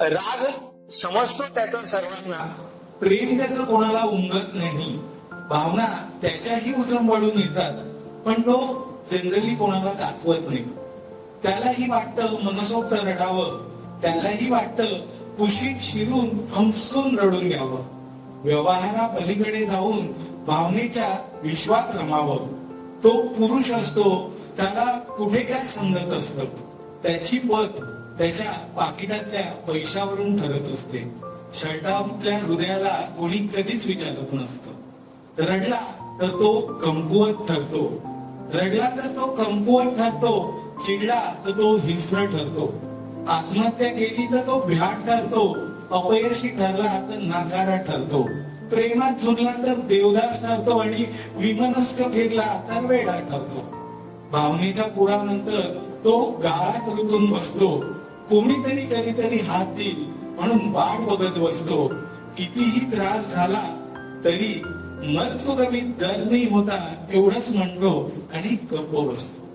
राग समजतो त्याचा सर्वांना. प्रेम त्याचं कोणाला उमगत नाही. भावना त्याच्याही उजळून येतात. पण तो जनरली कोणाला दाखवत नाही. त्यालाही वाटतं मनसोक्त रडावं. त्यालाही वाटतं कुशीत शिरून हमसून रडून घ्यावं. व्यवहारा पलीकडे जाऊन भावनेच्या विश्वात रमावं. तो पुरुष असतो त्याला कुठे काय समजत असत? त्याची पत त्याच्या पाकिटातल्या पैशावरून ठरत असते. शर्टातल्या हृदयाला कोणी कधीच विचारत नसतं. रडला तर तो कमकुवत ठरतो. रडला तर तो कमकुवत ठरतो. चिडला तर तो हिंस्र ठरतो. आत्महत्या केली तर तो भ्याट ठरतो. अपयशी ठरला तर नाकारा ठरतो. प्रेमात झुरला तर देवदास ठरतो आणि विमनस्क फिरला तर वेडा ठरतो. भावनेच्या पुरानंतर तो गाळात ऋतून बसतो. कोणीतरी कधीतरी हात देईल. म्हणून वाट बघत बसतो. कितीही त्रास झाला तरी मरतो कमी दर नाही होता एवढंच म्हणतो आणि गप्प बसतो.